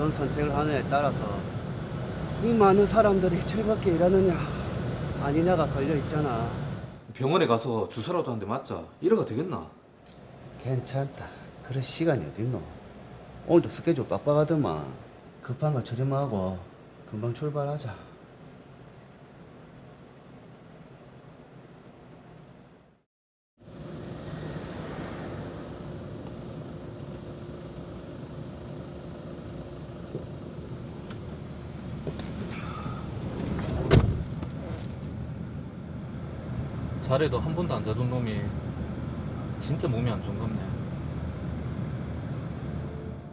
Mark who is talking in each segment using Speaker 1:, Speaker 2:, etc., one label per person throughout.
Speaker 1: 어떤 선택을 하느냐에 따라서 이 많은 사람들이 즐겁게 일하느냐 아니냐가 걸려 있잖아.
Speaker 2: 병원에 가서 주사라도 한 대 맞자. 이래가 되겠나?
Speaker 1: 괜찮다. 그럴 시간이 어딨노? 오늘도 스케줄 빡빡하더만. 급한 거 처리만 하고 금방 출발하자.
Speaker 2: 자리도 한 번도 안 자던 놈이 진짜 몸이 안 좋은갑네.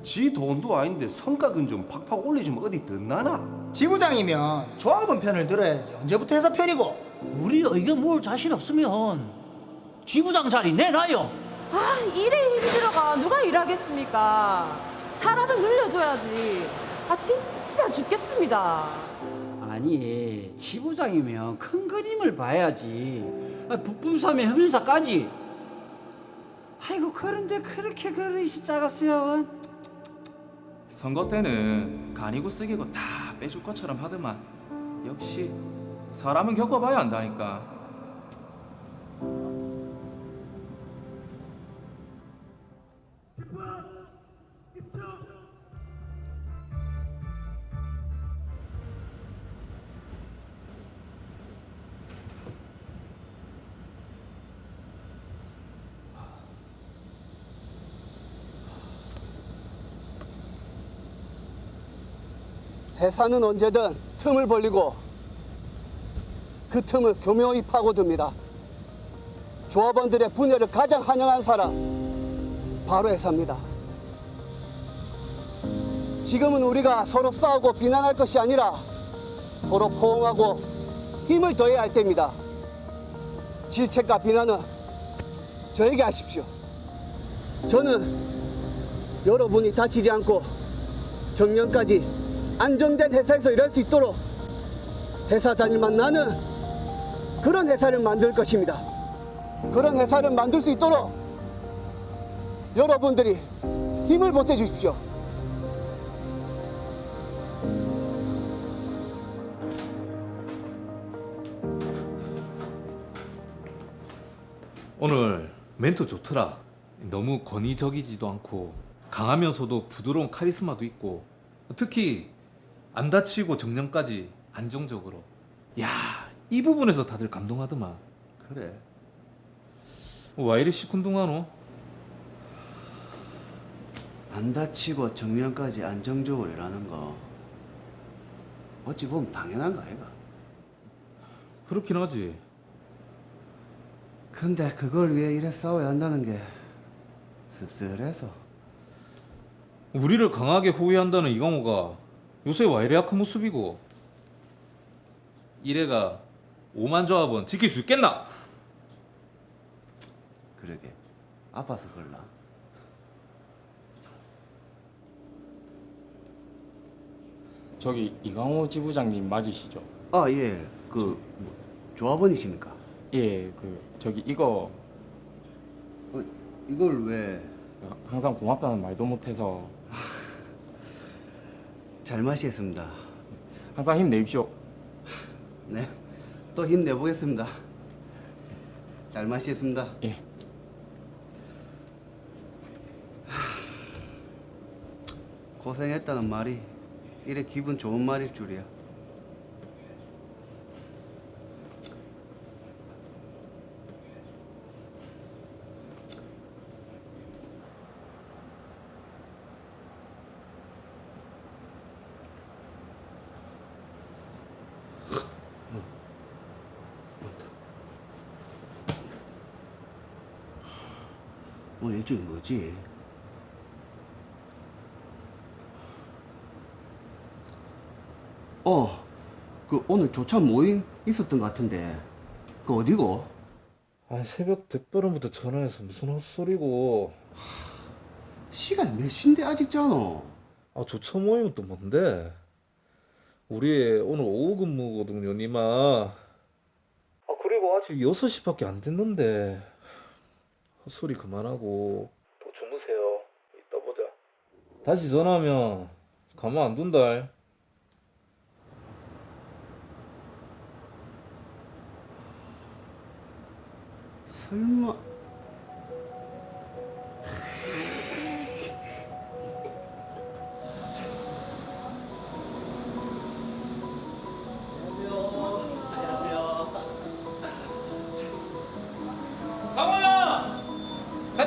Speaker 3: 지 돈도 아닌데 성과금 좀 팍팍 올려주면 어디 덧나나?
Speaker 4: 지부장이면 조합원 편을 들어야지 언제부터 회사 편이고
Speaker 5: 우리 의견 모을 자신 없으면 지부장 자리 내놔요.
Speaker 6: 아, 일에 힘 들어가 누가 일하겠습니까? 사람을 늘려줘야지. 아, 진짜 죽겠습니다.
Speaker 5: 아니 지부장이면 큰 그림을 봐야지. 아, 북분삼의 협인사까지. 아이고 그런데 그렇게 그릇이 작았어요.
Speaker 7: 선거 때는 간이고 쓰기고 다 빼줄 것처럼 하더만 역시 사람은 겪어봐야 안다니까
Speaker 1: 회사는 언제든 틈을 벌리고 그 틈을 교묘히 파고듭니다. 조합원들의 분열을 가장 환영한 사람 바로 회사입니다. 지금은 우리가 서로 싸우고 비난할 것이 아니라 서로 포옹하고 힘을 더해야 할 때입니다. 질책과 비난은 저에게 하십시오. 저는 여러분이 다치지 않고 정년까지 안정된 회사에서 일할 수 있도록 회사 다닐만 나는 그런 회사를 만들 것입니다. 그런 회사를 만들 수 있도록 여러분들이 힘을 보태 주십시오.
Speaker 2: 오늘 멘트 좋더라. 너무 권위적이지도 않고 강하면서도 부드러운 카리스마도 있고 특히 안 다치고 정년까지 안정적으로. 야, 이 부분에서 다들 감동하더만.
Speaker 1: 그래.
Speaker 2: 와 이리 시큰둥하노?
Speaker 1: 안 다치고 정년까지 안정적으로 일하는 거 어찌 보면 당연한 거 아이가?
Speaker 2: 그렇긴 하지.
Speaker 1: 근데 그걸 위해 이래 싸워야 한다는 게 씁쓸해서
Speaker 2: 우리를 강하게 호위한다는 이강호가 요새 와 이리 약한 모습이고. 이래가 오만 조합은 지킬 수 있겠나?
Speaker 1: 그러게. 아파서 그럴라
Speaker 8: 저기 이강호 지부장님 맞으시죠?
Speaker 1: 아예그 뭐, 조합원이십니까?
Speaker 8: 예, 그 저기 이거.
Speaker 1: 어, 이걸 왜? 잘
Speaker 8: 항상 고맙다는 말도 못해서
Speaker 1: 마시겠습니다
Speaker 8: 항상 힘내십시오.
Speaker 1: 네 또 힘내보겠습니다 잘 마시겠습니다
Speaker 8: 예.
Speaker 1: 고생했다는 말이 이래 기분 좋은 말일 줄이야 오늘 일정이 뭐지? 어, 그 오늘 조찬 모임 있었던 것 같은데, 그 어디고?
Speaker 2: 아 새벽 대바람부터 전화해서 무슨 헛소리고
Speaker 1: 시간 몇 시인데 아직 자노?
Speaker 2: 아 조차 모임은 또 뭔데? 우리 오늘 오후 근무거든요 니마 아 그리고 아직 6시밖에 안 됐는데 헛소리 그만하고. 더 주무세요. 이따 보자. 다시 전화하면 가만 안 둔다.
Speaker 1: 설마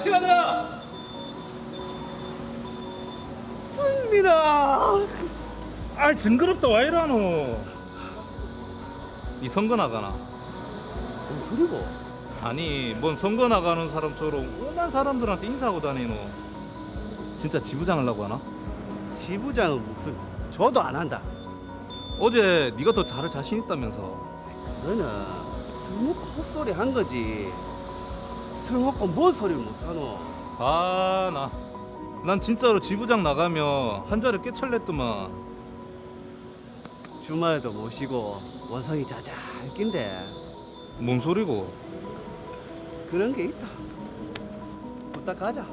Speaker 2: 같이 가자.
Speaker 1: 설민아
Speaker 2: 아 징그럽다 와 이러노. 이 선거 나가나?
Speaker 1: 뭔 소리고
Speaker 2: 아니 뭔 선거 나가는 사람처럼 오만 사람들한테 인사하고 다니노. 진짜 지부장 하려고 하나?
Speaker 1: 지부장은 무슨 저도 안 한다
Speaker 2: 어제 네가 더 잘할 자신 있다면서.
Speaker 1: 너는 술 먹고 헛소리 한 거지 술 먹고 뭔 소리를 못하노
Speaker 2: 아 나. 난 진짜로 지부장 나가면 한 자리 깨철랬더만.
Speaker 1: 주말에도 모시고 원성이 자자 낀데
Speaker 2: 뭔 소리고?
Speaker 1: 그런 게 있다 부탁 가자